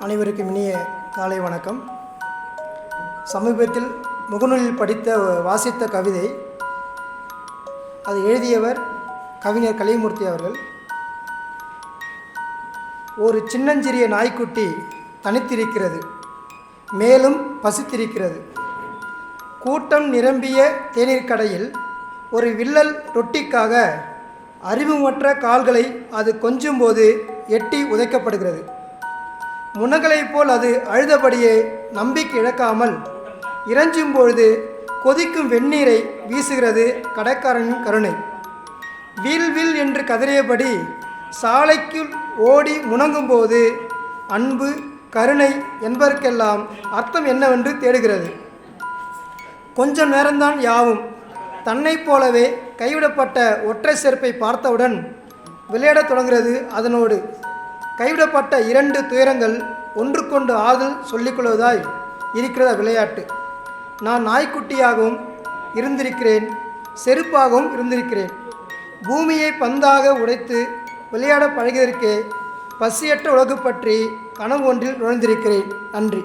அனைவருக்கும் இனிய காலை வணக்கம். சமீபத்தில் முகநூலில் படித்த வாசித்த கவிதை அதை எழுதியவர் கவிஞர் கலிமூர்த்தி அவர்கள். ஒரு சின்னஞ்சிறிய நாய்க்குட்டி தனித்திருக்கிறது மேலும் பசித்திருக்கிறது. கூட்டம் நிரம்பிய தேநீர் கடையில் ஒரு வில்லல் ரொட்டிக்காக அறிவுமற்ற கால்களை அது கொஞ்சும்போது எட்டி உதைக்கப்படுகிறது. முனங்களைப் போல் அது அழுதபடியே நம்பிக்கை இழக்காமல் இறைஞ்சும் பொழுது கொதிக்கும் வெந்நீரை வீசுகிறது கடைக்காரனின் கருணை. வில் வில் என்று கதறியபடி சாலைக்குள் ஓடி முணங்கும்போது அன்பு கருணை என்பதற்கெல்லாம் அர்த்தம் என்னவென்று தேடுகிறது. கொஞ்சம் நேரம்தான் யாவும் தன்னைப் போலவே கைவிடப்பட்ட ஒற்றை செருப்பை பார்த்தவுடன் விளையாடத் தொடங்குகிறது அதனோடு. கைவிடப்பட்ட இரண்டு துயரங்கள் ஒன்றுக்கொண்டு ஆதல் சொல்லிக்கொள்வதாய் இருக்கிற விளையாட்டு. நான் நாய்க்குட்டியாகவும் இருந்திருக்கிறேன் செருப்பாகவும் இருந்திருக்கிறேன். பூமியை பந்தாக உடைத்து விளையாட பழகியதற்கே பசியற்ற உலகு பற்றி கனவு ஒன்றில் நுழைந்திருக்கிறேன். நன்றி.